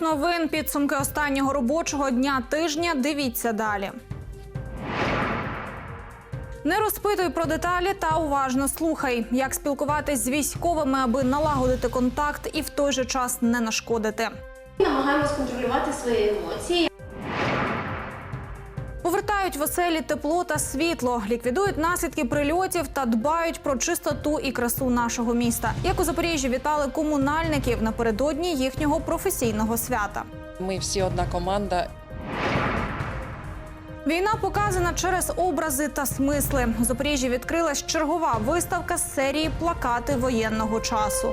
новин. Підсумки останнього робочого дня тижня. Дивіться далі. Не розпитуй про деталі та уважно слухай, як спілкуватись з військовими, аби налагодити контакт і в той же час не нашкодити. Намагаємось контролювати свої емоції. Повертають в оселі тепло та світло, ліквідують наслідки прильотів та дбають про чистоту і красу нашого міста. Як у Запоріжжі вітали комунальників напередодні їхнього професійного свята. Ми всі одна команда. Війна показана через образи та смисли. У Запоріжжі відкрилась чергова виставка з серії плакати воєнного часу.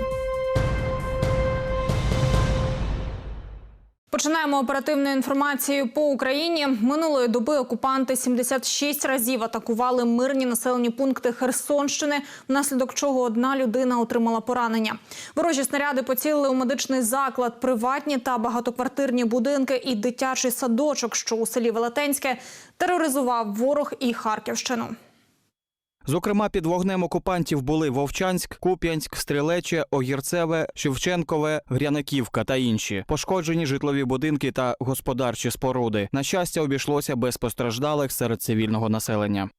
Починаємо оперативну інформацію по Україні. Минулої доби окупанти 76 разів атакували мирні населені пункти Херсонщини, внаслідок чого одна людина отримала поранення. Ворожі снаряди поцілили у медичний заклад, приватні та багатоквартирні будинки і дитячий садочок, що у селі Велетенське тероризував ворог і Харківщину. Зокрема, під вогнем окупантів були Вовчанськ, Куп'янськ, Стрілече, Огірцеве, Шевченкове, Гряниківка та інші. Пошкоджені житлові будинки та господарчі споруди. На щастя, обійшлося без постраждалих серед цивільного населення.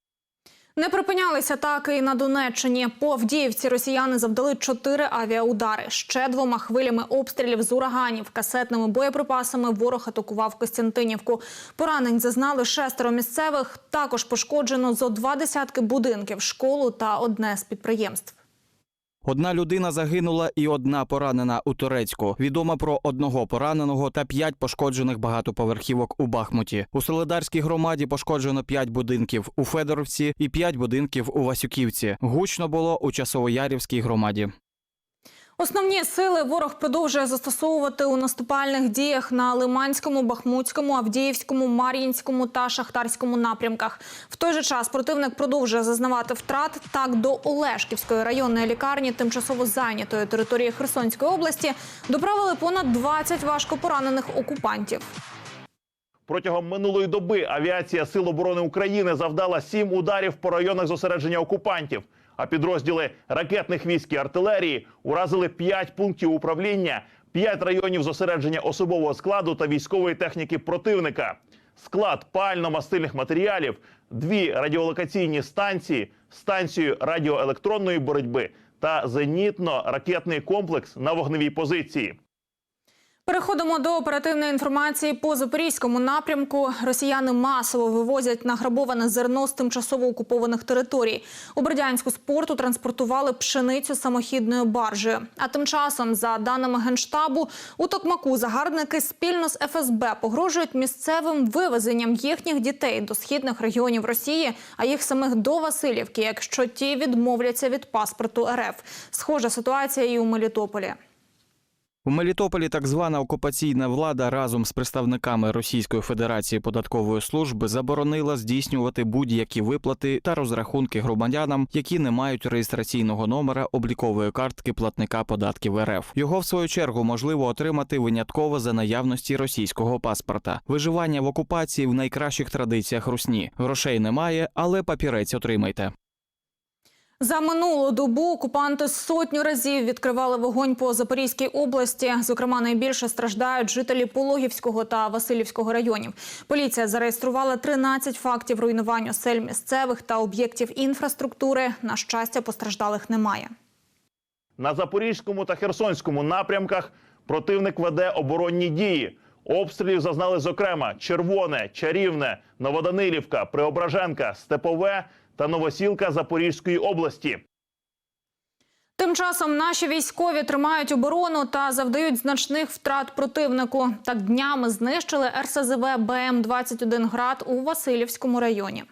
Не припинялися атаки і на Донеччині. По Авдіївці росіяни завдали чотири авіаудари. Ще двома хвилями обстрілів з ураганів, касетними боєприпасами ворог атакував Костянтинівку. Поранень зазнали шестеро місцевих. Також пошкоджено зо два десятки будинків, школу та одне з підприємств. Одна людина загинула і одна поранена у Турецьку. Відомо про одного пораненого та п'ять пошкоджених багатоповерхівок у Бахмуті. У Солидарській громаді пошкоджено п'ять будинків у Федоровці і п'ять будинків у Васюківці. Гучно було у Часовоярівській громаді. Основні сили ворог продовжує застосовувати у наступальних діях на Лиманському, Бахмутському, Авдіївському, Мар'їнському та Шахтарському напрямках. В той же час противник продовжує зазнавати втрат. Так до Олешківської районної лікарні, тимчасово зайнятої території Херсонської області, доправили понад 20 важкопоранених окупантів. Протягом минулої доби авіація Сил оборони України завдала сім ударів по районах зосередження окупантів. А підрозділи ракетних військ і артилерії уразили п'ять пунктів управління, п'ять районів зосередження особового складу та військової техніки противника, склад пально-мастильних матеріалів, дві радіолокаційні станції, станцію радіоелектронної боротьби та зенітно-ракетний комплекс на вогневій позиції. Переходимо до оперативної інформації по запорізькому напрямку. Росіяни масово вивозять награбоване зерно з тимчасово окупованих територій. У Бердянську з порту транспортували пшеницю самохідною баржею. А тим часом, за даними генштабу, у Токмаку загарбники спільно з ФСБ погрожують місцевим вивезенням їхніх дітей до східних регіонів Росії, а їх самих до Васильівки, якщо ті відмовляться від паспорту РФ. Схожа ситуація і у Мелітополі. У Мелітополі так звана окупаційна влада разом з представниками Російської Федерації податкової служби заборонила здійснювати будь-які виплати та розрахунки громадянам, які не мають реєстраційного номера облікової картки платника податків РФ. Його в свою чергу можливо отримати винятково за наявності російського паспорта. Виживання в окупації в найкращих традиціях русні. Грошей немає, але папірець отримайте. За минулу добу окупанти сотню разів відкривали вогонь по Запорізькій області. Зокрема, найбільше страждають жителі Пологівського та Васильівського районів. Поліція зареєструвала 13 фактів руйнувань осель місцевих та об'єктів інфраструктури. На щастя, постраждалих немає. На Запорізькому та Херсонському напрямках противник веде оборонні дії. Обстрілів зазнали зокрема Червоне, Чарівне, Новоданилівка, Преображенка, Степове та Новосілка Запорізької області. Тим часом наші військові тримають оборону та завдають значних втрат противнику. Так днями знищили РСЗВ БМ-21 «Град» у Васильівському районі.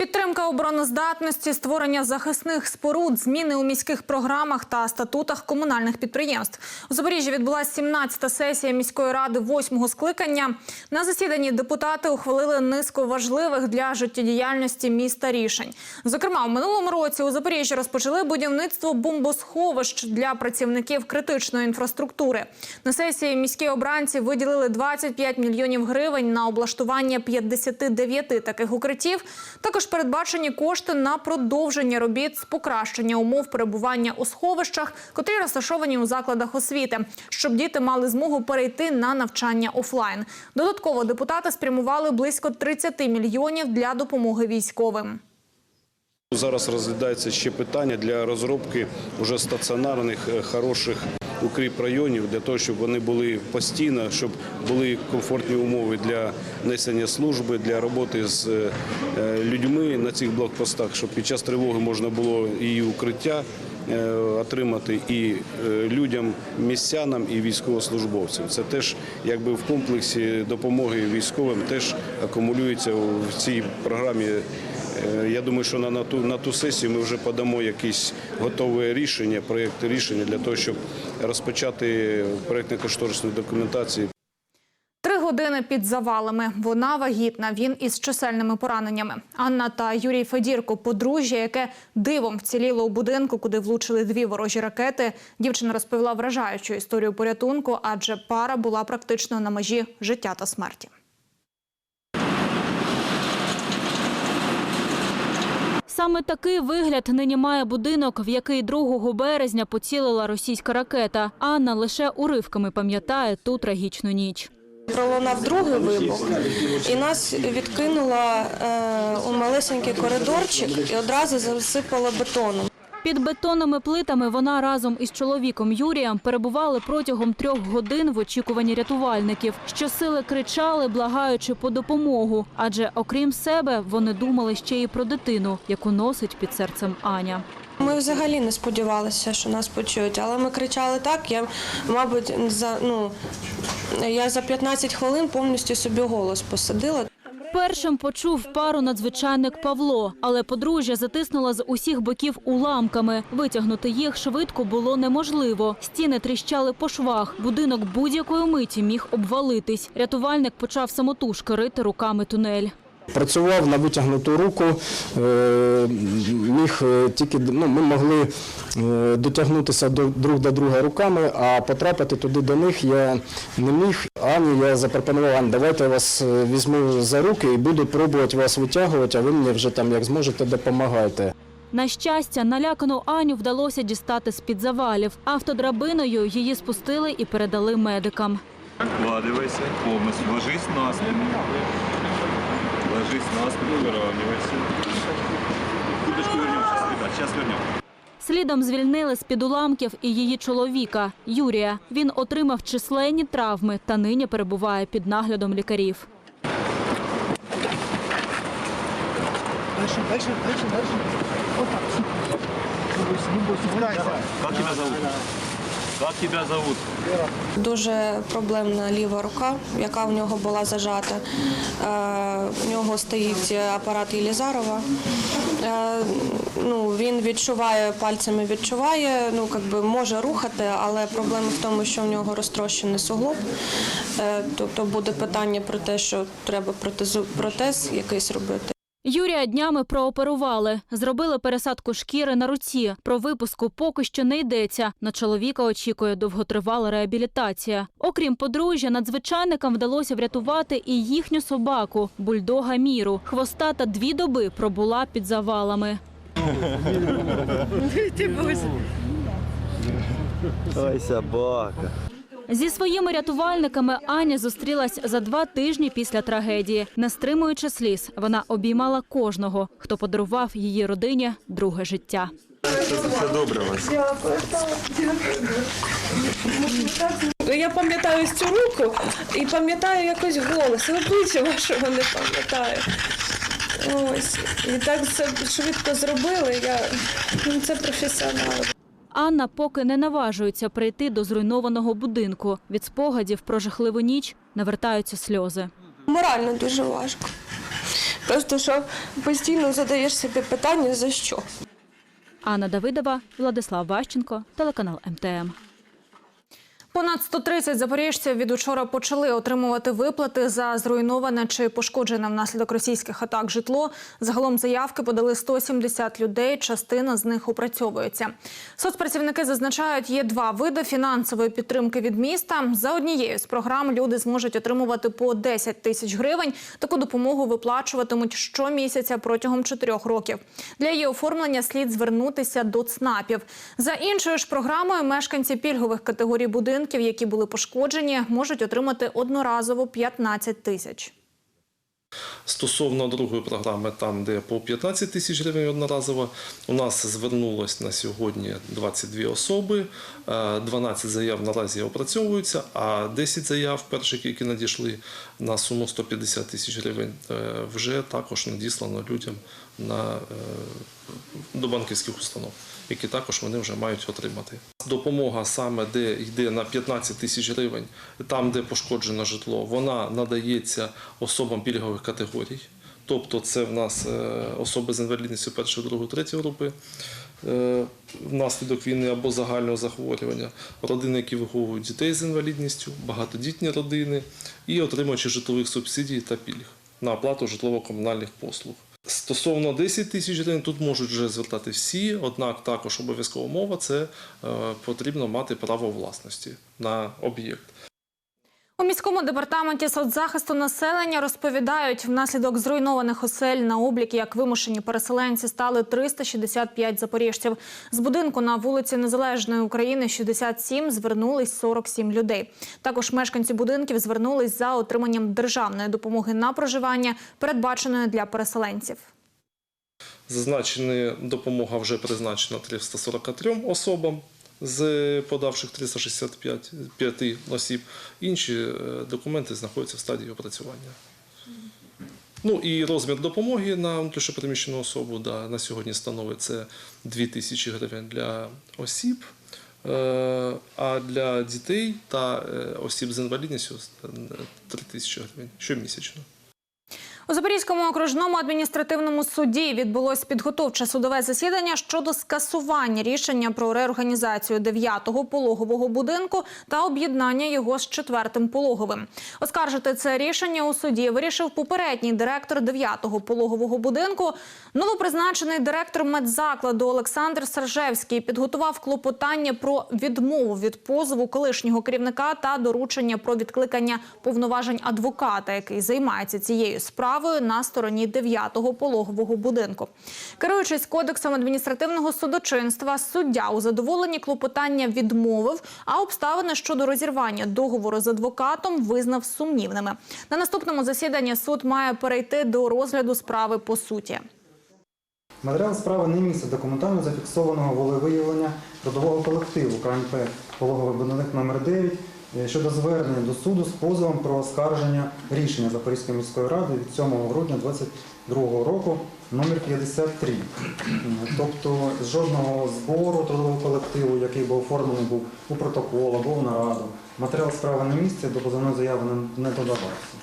Підтримка обороноздатності, створення захисних споруд, зміни у міських програмах та статутах комунальних підприємств. У Запоріжжі відбулася 17-та сесія міської ради восьмого скликання. На засіданні депутати ухвалили низку важливих для життєдіяльності міста рішень. Зокрема, у минулому році у Запоріжжі розпочали будівництво бомбосховищ для працівників критичної інфраструктури. На сесії міські обранці виділили 25 мільйонів гривень на облаштування 59 таких укриттів. Також передбачені кошти на продовження робіт з покращення умов перебування у сховищах, котрі розташовані у закладах освіти, щоб діти мали змогу перейти на навчання офлайн. Додатково депутати спрямували близько 30 мільйонів для допомоги військовим. Зараз розглядається ще питання для розробки вже стаціонарних е, хороших укріп районів для того, щоб вони були постійно, щоб були комфортні умови для несення служби, для роботи з е, е, людьми на цих блокпостах, щоб під час тривоги можна було і укриття отримати і людям, містянам і військовослужбовцям. Це теж якби в комплексі допомоги військовим теж акумулюється в цій програмі. Е, Я думаю, що на, ту, на ту сесію ми вже подамо якісь готове рішення, проєкти рішення для того, щоб розпочати проєктно-кошторисну документацію Три години під завалами. Вона вагітна. Він із чисельними пораненнями. Анна та Юрій Федірко, подружжя, яке дивом вціліло у будинку, куди влучили дві ворожі ракети. Дівчина розповіла вражаючу історію порятунку, адже пара була практично на межі життя та смерті. Саме такий вигляд нині має будинок, в який 2 березня поцілила російська ракета. Анна лише уривками пам'ятає ту трагічну ніч. Пролунав другий вибух, і нас відкинуло е, у малесенький коридорчик і одразу засипало бетоном. Під бетонними плитами вона разом із чоловіком Юрієм перебували протягом трьох годин в очікуванні рятувальників. Щосили кричали, благаючи по допомогу. Адже окрім себе, вони думали ще й про дитину, яку носить під серцем Аня. Ми взагалі не сподівалися, що нас почують, але ми кричали так. Я, мабуть, за ну я за 15 хвилин повністю собі голос посадила. Першим почув пару надзвичайник Павло, але подружжя затиснула з усіх боків уламками. Витягнути їх швидко було неможливо. Стіни тріщали по швах. Будинок будь-якої миті міг обвалитись. Рятувальник почав самотужки рити руками тунель. Працював на витягнуту руку, е, міг е, тільки ну, ми могли е, дотягнутися до друг до друга руками, а потрапити туди до них я не міг. Ані я запропонував, Ань, давайте я вас візьму за руки і буду пробувати вас витягувати, а ви мені вже там як зможете допомагайте. На щастя, налякану Аню вдалося дістати з-під завалів. Автодрабиною її спустили і передали медикам. Вкладывайся полностью, ложись на спину. Ложись на спину, выравнивайся. Курточку вернем сейчас, ребят, сейчас вернем. Слідом звільнили з-під уламків і її чоловіка Юрія. Він отримав численні травми та нині перебуває під наглядом лікарів. Как тебя зовут? Как тебя зовут? Дуже проблемна ліва рука, яка в нього була зажата. Е, В нього стоїть апарат Єлізарова. Е, Ну, він відчуває пальцями, відчуває, ну якби може рухати, але проблема в тому, що в нього розтрощений суглоб. Е, Тобто буде питання про те, що треба протез якийсь робити. Юрія днями прооперували, зробили пересадку шкіри на руці. Про випуску поки що не йдеться. На чоловіка очікує довготривала реабілітація. Окрім подружжя, надзвичайникам вдалося врятувати і їхню собаку бульдога Міру. Хвоста та дві доби пробула під завалами. Ой, собака. Зі своїми рятувальниками Аня зустрілась за два тижні після трагедії. Не стримуючи сліз, вона обіймала кожного, хто подарував її родині друге життя. Все добре вас. Я пам'ятаю цю руку і пам'ятаю якось голос, обличчя вашого не пам'ятаю. Ось. І так це швидко зробили. Я... ну, Це професіонали. Анна поки не наважується прийти до зруйнованого будинку. Від спогадів про жахливу ніч навертаються сльози. Морально дуже важко. Просто що постійно задаєш собі питання, за що. Анна Давидова, Владислав Ващенко, телеканал МТМ. Понад 130 запоріжців від учора почали отримувати виплати за зруйноване чи пошкоджене внаслідок російських атак житло. Загалом заявки подали 170 людей. Частина з них опрацьовується. Соцпрацівники зазначають, є два види фінансової підтримки від міста. За однією з програм люди зможуть отримувати по 10 тисяч гривень. Таку допомогу виплачуватимуть щомісяця протягом чотирьох років. Для її оформлення слід звернутися до ЦНАПів. За іншою ж програмою мешканці пільгових категорій будинків, які були пошкоджені, можуть отримати одноразово 15 тисяч. Стосовно другої програми, там де по 15 тисяч гривень одноразово, у нас звернулось на сьогодні 22 особи, е, 12 заяв наразі опрацьовуються, а 10 заяв, перших, які надійшли на суму 150 тисяч гривень, е, вже також надіслано людям на, е, до банківських установ, які також вони вже мають отримати. Допомога саме де йде на 15 тисяч гривень, там де пошкоджено житло, вона надається особам пільгових категорій. Тобто це в нас е, особи з інвалідністю першої, другої, третьої групи е, внаслідок війни або загального захворювання, родини, які виховують дітей з інвалідністю, багатодітні родини і отримувачі житлових субсидій та пільг на оплату житлово-комунальних послуг. Стосовно 10 тисяч гривень, тут можуть вже звертати всі, однак також обов'язкова мова це е, потрібно мати право власності на об'єкт. У міському департаменті соцзахисту населення розповідають, внаслідок зруйнованих осель на облік як вимушені переселенці стали 365 запоріжців. З будинку на вулиці Незалежної України 67 звернулись 47 людей. Також мешканці будинків звернулись за отриманням державної допомоги на проживання, передбаченої для переселенців. Зазначена допомога вже призначена 343 особам з подавших 365 осіб. Інші е, документи знаходяться в стадії опрацювання. Ну і розмір допомоги на внутрішньопереміщену особу да, на сьогодні становить це 2 тисячі гривень для осіб, е, а для дітей та е, осіб з інвалідністю 3 тисячі гривень щомісячно. У Запорізькому окружному адміністративному суді відбулось підготовче судове засідання щодо скасування рішення про реорганізацію 9-го пологового будинку та об'єднання його з 4-м пологовим. Оскаржити це рішення у суді вирішив попередній директор 9-го пологового будинку. Новопризначений директор медзакладу Олександр Саржевський підготував клопотання про відмову від позову колишнього керівника та доручення про відкликання повноважень адвоката, який займається цією справою на стороні 9-го пологового будинку. Керуючись кодексом адміністративного судочинства, суддя у задоволенні клопотання відмовив, а обставини щодо розірвання договору з адвокатом визнав сумнівними. На наступному засіданні суд має перейти до розгляду справи по суті. Матеріал справи не містить документально зафіксованого волевиявлення трудового колективу КНП пологовий будинок номер 9 е, щодо звернення до суду з позовом про оскарження рішення Запорізької міської ради від 7 грудня 2022 року номер 53. М, Тобто жодного збору трудового колективу, який був оформлений був у протокол або в нараду. Матеріал справи на місці до позовної заяви не додавався.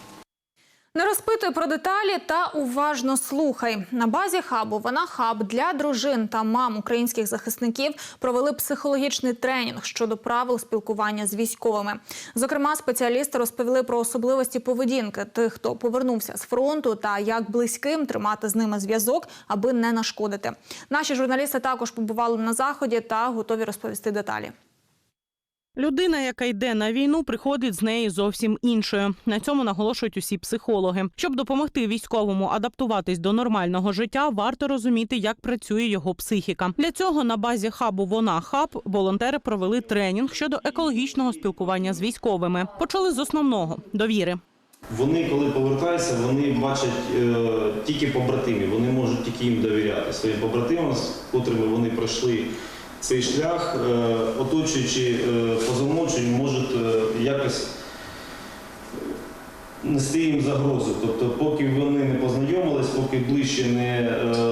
Не розпитуй про деталі та уважно слухай. На базі хабу вона хаб для дружин та мам українських захисників провели психологічний тренінг щодо правил спілкування з військовими. Зокрема, спеціалісти розповіли про особливості поведінки тих, хто повернувся з фронту, та як близьким тримати з ними зв'язок, аби не нашкодити. Наші журналісти також побували на заході та готові розповісти деталі. Людина, яка йде на війну, приходить з неї зовсім іншою. На цьому наголошують усі психологи. Щоб допомогти військовому адаптуватись до нормального життя, варто розуміти, як працює його психіка. Для цього на базі хабу Вона хаб волонтери провели тренінг щодо екологічного спілкування з військовими. Почали з основного довіри. Вони, коли повертаються, вони бачать е, тільки побратимів, вони можуть тільки їм довіряти своїм побратимам, з котрими вони пройшли цей шлях, е, оточуючи е, позовночень, можуть е, якось нести їм загрозу. Тобто, поки вони не познайомились, поки ближче не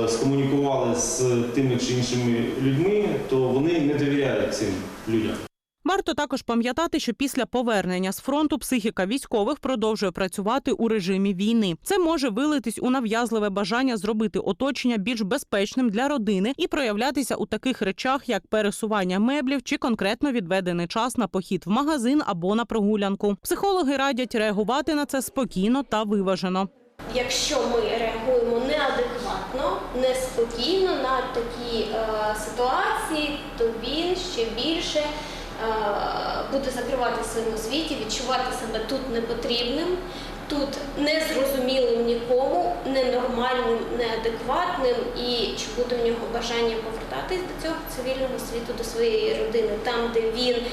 скомунікували з тими чи іншими людьми, то вони не довіряють цим людям. Варто також пам'ятати, що після повернення з фронту психіка військових продовжує працювати у режимі війни. Це може вилитись у нав'язливе бажання зробити оточення більш безпечним для родини і проявлятися у таких речах, як пересування меблів чи конкретно відведений час на похід в магазин або на прогулянку. Психологи радять реагувати на це спокійно та виважено. Якщо ми реагуємо неадекватно, неспокійно на такі е, ситуації, то він ще більше буде закривати своєму світі, відчувати себе тут непотрібним, тут незрозумілим нікому, ненормальним, неадекватним, і чи буде в нього бажання повертатись до цього цивільного світу, до своєї родини, там, де він е,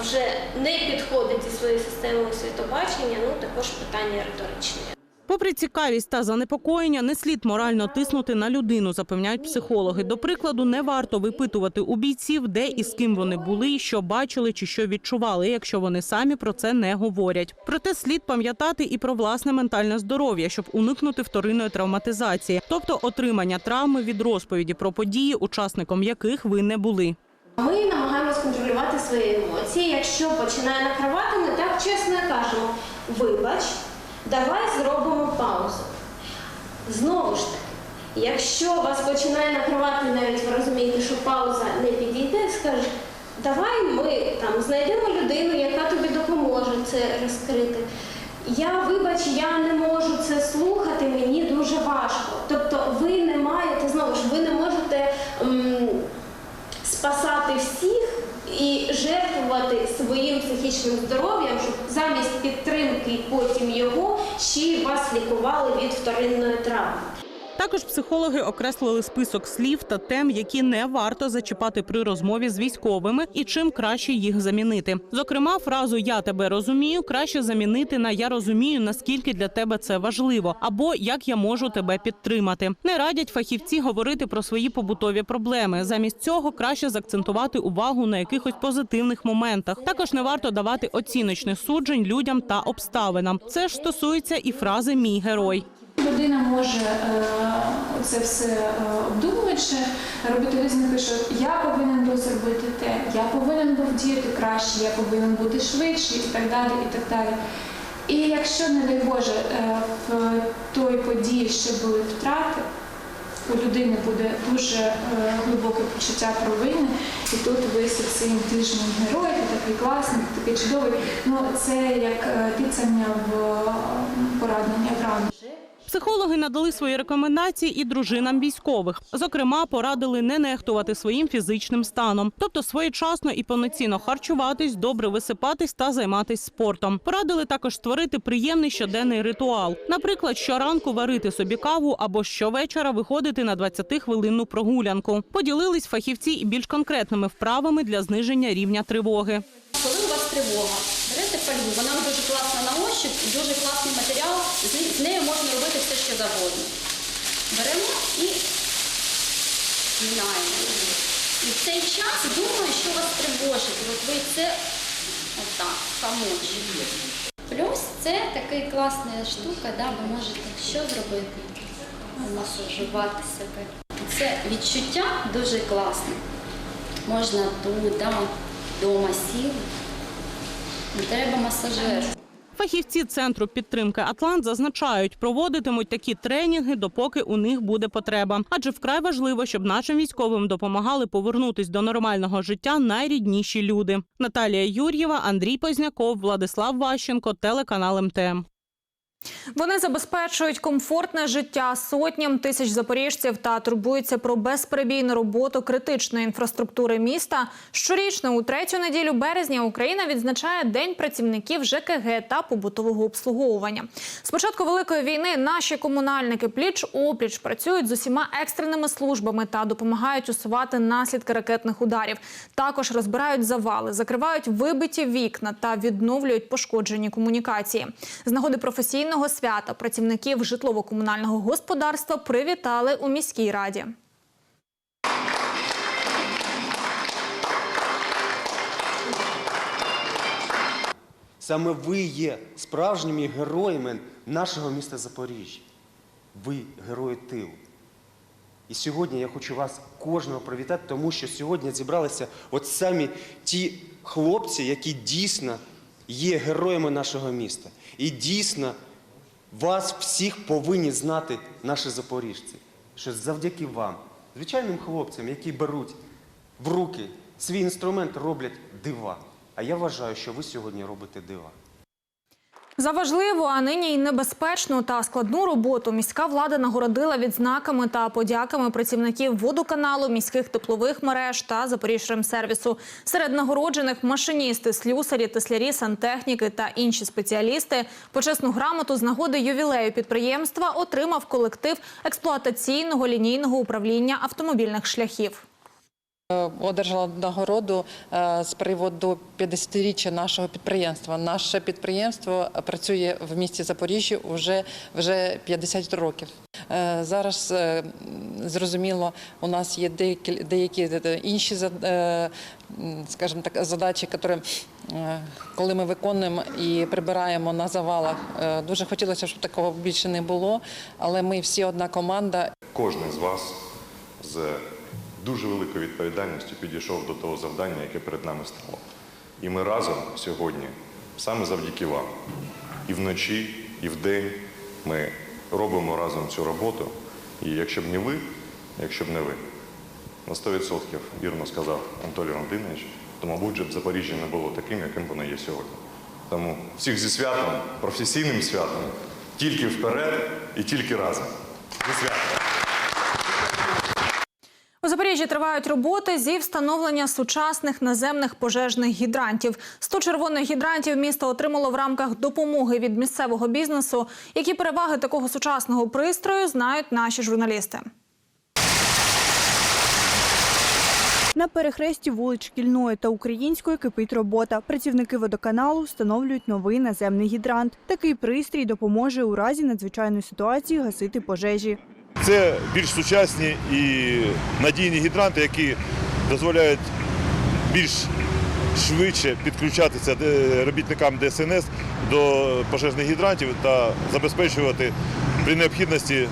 вже не підходить зі своєю системою світобачення, ну також питання риторичне. Попри цікавість та занепокоєння, не слід морально тиснути на людину, запевняють психологи. До прикладу, не варто випитувати у бійців, де і з ким вони були, що бачили чи що відчували, якщо вони самі про це не говорять. Проте слід пам'ятати і про власне ментальне здоров'я, щоб уникнути вторинної травматизації, тобто отримання травми від розповіді про події, учасником яких ви не були. Ми намагаємось контролювати свої емоції. Якщо починає накривати, ми так чесно кажемо: вибач, давай зробимо паузу. Знову ж таки, якщо вас починає накривати, навіть ви розумієте, що пауза не підійде, скажи, давай ми там знайдемо людину, яка тобі допоможе це розкрити. Я, вибач, я не можу це слухати, мені дуже важко. Тобто ви не маєте, знову ж, ви не можете. м, спасати всіх і жертвувати своїм психічним здоров'ям, щоб замість підтримки потім його ще й вас лікували від вторинної травми. Також психологи окреслили список слів та тем, які не варто зачіпати при розмові з військовими, і чим краще їх замінити. Зокрема, фразу Я тебе розумію краще замінити на Я розумію, наскільки для тебе це важливо, або як я можу тебе підтримати. Не радять фахівці говорити про свої побутові проблеми. Замість цього краще заакцентувати увагу на якихось позитивних моментах. Також не варто давати оціночних суджень людям та обставинам. Це ж стосується і фрази Мій герой. Людина може е, це все е, обдумуючи, робити висновки, що я повинен був зробити те, я повинен був діяти краще, я повинен бути швидший і так далі. І так далі. І якщо, не дай Боже, е, в той події ще були втрати, у людини буде дуже глибоке почуття провини, і тут висить цей ти герой, ти такий класний, ти такий чудовий. Ну це як тицяння в поранення в рану. Психологи надали свої рекомендації і дружинам військових. Зокрема, порадили не нехтувати своїм фізичним станом, тобто своєчасно і повноцінно харчуватись, добре висипатись та займатися спортом. Порадили також створити приємний щоденний ритуал. Наприклад, щоранку варити собі каву або щовечора виходити на 20-хвилинну прогулянку. Поділились фахівці і більш конкретними вправами для зниження рівня тривоги. Коли у вас тривога, берете фольгу, вона дуже класна на ощупь, дуже класний матеріал, з нею можна робити все, що завгодно. Беремо і змінаємо. І в цей час думаю, що вас тривожить. От ви це отак, хамочите. Плюс це така класна штука, да, ви можете що зробити? Масажувати себе. Це відчуття дуже класне. Можна тут, да, вдома сіли. Не треба масажер. Фахівці центру підтримки Атлант зазначають, проводитимуть такі тренінги, допоки у них буде потреба. Адже вкрай важливо, щоб нашим військовим допомагали повернутись до нормального життя найрідніші люди. Наталія Юр'єва, Андрій Позняков, Владислав Ващенко, телеканал МТМ. Вони забезпечують комфортне життя сотням тисяч запоріжців та турбуються про безперебійну роботу критичної інфраструктури міста. Щорічно у третю неділю березня Україна відзначає День працівників ЖКГ та побутового обслуговування. З початку великої війни наші комунальники пліч опліч працюють з усіма екстреними службами та допомагають усувати наслідки ракетних ударів. Також розбирають завали, закривають вибиті вікна та відновлюють пошкоджені комунікації. З нагоди професійного свята працівників житлово-комунального господарства привітали у міській раді. Саме ви є справжніми героями нашого міста Запоріжжя. Ви герої тилу. І сьогодні я хочу вас кожного привітати, тому що сьогодні зібралися от самі ті хлопці, які дійсно є героями нашого міста. І дійсно вас всіх повинні знати наші запоріжці, що завдяки вам, звичайним хлопцям, які беруть в руки свій інструмент, роблять дива. А я вважаю, що ви сьогодні робите дива. За важливу, а нині й небезпечну та складну роботу міська влада нагородила відзнаками та подяками працівників водоканалу, міських теплових мереж та Запоріжремсервісу. Серед нагороджених машиністи, слюсарі, теслярі, сантехніки та інші спеціалісти. Почесну грамоту з нагоди ювілею підприємства отримав колектив експлуатаційного лінійного управління автомобільних шляхів. Е, Одержала нагороду е, з приводу 50-річчя нашого підприємства. Наше підприємство працює в місті Запоріжжя вже, вже 50 років. Е, Зараз зрозуміло, у нас є деякі, деякі інші скажімо так, задачі, які, коли ми виконуємо і прибираємо на завалах. Дуже хотілося, щоб такого більше не було, але ми всі одна команда Кожен з вас з дуже великою відповідальністю підійшов до того завдання, яке перед нами стало. І ми разом сьогодні, саме завдяки вам, і вночі, і вдень ми робимо разом цю роботу. І якщо б не ви, якщо б не ви, на 100% вірно сказав Анатолій Володимирович, то, мабуть, же б Запоріжжя не було таким, яким воно є сьогодні. Тому всіх зі святом, професійним святом, тільки вперед і тільки разом. Зі святом! Запоріжжі тривають роботи зі встановлення сучасних наземних пожежних гідрантів. 100 червоних гідрантів місто отримало в рамках допомоги від місцевого бізнесу. Які переваги такого сучасного пристрою знають наші журналісти. На перехресті вулиць Шкільної та Української кипить робота. Працівники водоканалу встановлюють новий наземний гідрант. Такий пристрій допоможе у разі надзвичайної ситуації гасити пожежі. Це більш сучасні і надійні гідранти, які дозволяють більш швидше підключатися е, робітникам ДСНС до пожежних гідрантів та забезпечувати при необхідності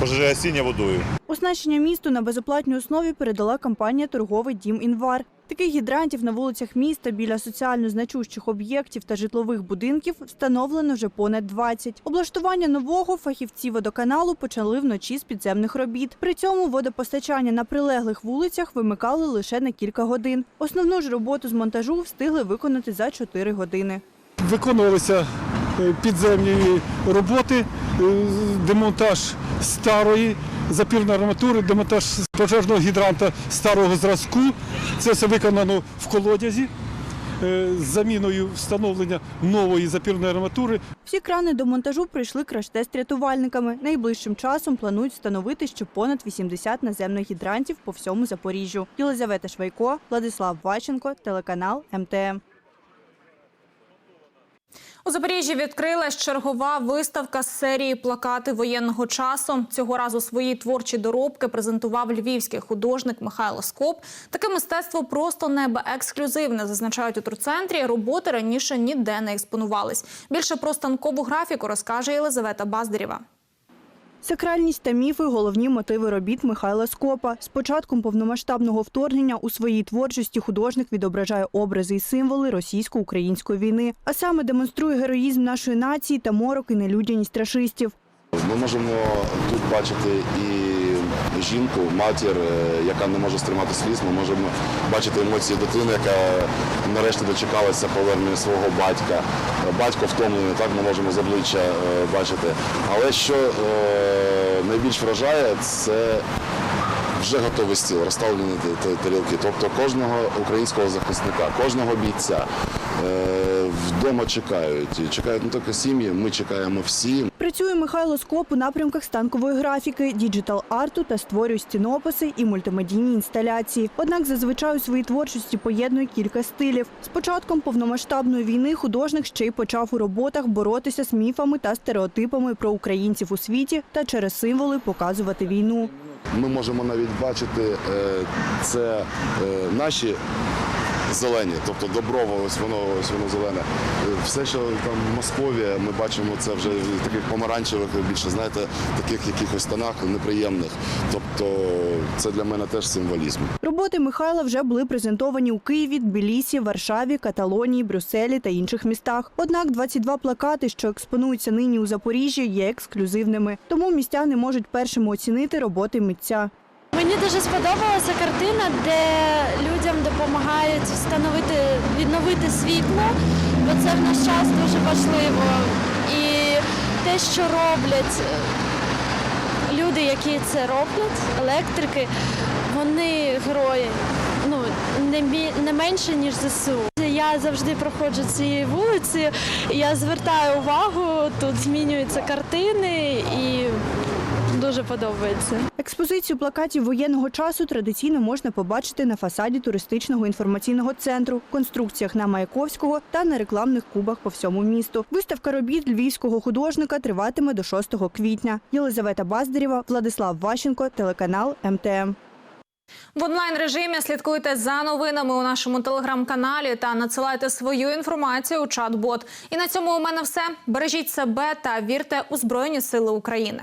пожежогасіння водою. Оснащення місту на безоплатній основі передала компанія торговий дім Інвар. Таких гідрантів на вулицях міста біля соціально значущих об'єктів та житлових будинків встановлено вже понад 20. Облаштування нового фахівці водоканалу почали вночі з підземних робіт. При цьому водопостачання на прилеглих вулицях вимикали лише на кілька годин. Основну ж роботу з монтажу встигли виконати за 4 години. Виконувалися підземні роботи, е, демонтаж старої запірної арматури, демонтаж пожежного гідранта старого зразку. Це все виконано в колодязі е, з заміною встановлення нової запірної арматури. Всі крани до монтажу пройшли краш-тест рятувальниками. Найближчим часом планують встановити ще понад 80 наземних гідрантів по всьому Запоріжжю. Єлизавета Швайко, Владислав Ваченко, телеканал МТМ. У Запоріжжі відкрилась чергова виставка з серії плакати воєнного часу. Цього разу свої творчі доробки презентував львівський художник Михайло Скоп. Таке мистецтво просто небо ексклюзивне, зазначають у турцентрі. Роботи раніше ніде не експонувались. Більше про станкову графіку розкаже Єлизавета Баздарєва. Сакральність та міфи – головні мотиви робіт Михайла Скопа. З початком повномасштабного вторгнення у своїй творчості художник відображає образи і символи російсько-української війни, а саме демонструє героїзм нашої нації та морок і нелюдяність рашистів. Ми можемо тут бачити і жінку, матір, е, яка не може стримати сліз. Ми можемо бачити емоції дитини, яка нарешті дочекалася повернення свого батька. Батько втомлений, так ми можемо з обличчя е, бачити. Але що е, найбільш вражає, це вже готовий стіл, розставлені тарілки. Тобто кожного українського захисника, кожного бійця е, вдома чекають. Чекають не тільки сім'ї, ми чекаємо всі. Працює Михайло Скоп у напрямках станкової графіки, діджитал-арту та створює стінописи і мультимедійні інсталяції. Однак зазвичай у своїй творчості поєднує кілька стилів. З початком повномасштабної війни художник ще й почав у роботах боротися з міфами та стереотипами про українців у світі та через символи показувати війну. Ми можемо навіть бачити, е, це е, наші зелені. Тобто Доброво, ось воно ось воно зелене. Все, що там Московія, ми бачимо це вже в таких помаранчевих, більше знаєте, таких якихось тонах неприємних. Тобто це для мене теж символізм. Роботи Михайла вже були презентовані у Києві, Тбілісі, Варшаві, Каталонії, Брюсселі та інших містах. Однак 22 плакати, що експонуються нині у Запоріжжі, є ексклюзивними. Тому містяни можуть першими оцінити роботи митця. Мені дуже сподобалася картина, де людям допомагають встановити, відновити світло, бо це в наш час дуже важливо. І те, що роблять е, люди, які це роблять, електрики, вони герої. Ну, не, менше, ніж ЗСУ. Я завжди проходжу цією вулиці, я звертаю увагу, тут змінюються картини і дуже подобається. Експозицію плакатів воєнного часу традиційно можна побачити на фасаді туристичного інформаційного центру, конструкціях на Маяковського та на рекламних кубах по всьому місту. Виставка робіт львівського художника триватиме до 6 квітня. Єлизавета Баздарєва, Владислав Ващенко, телеканал МТМ. В онлайн режимі слідкуйте за новинами у нашому телеграм-каналі та надсилайте свою інформацію у чат-бот. І на цьому у мене все. Бережіть себе та вірте у Збройні Сили України.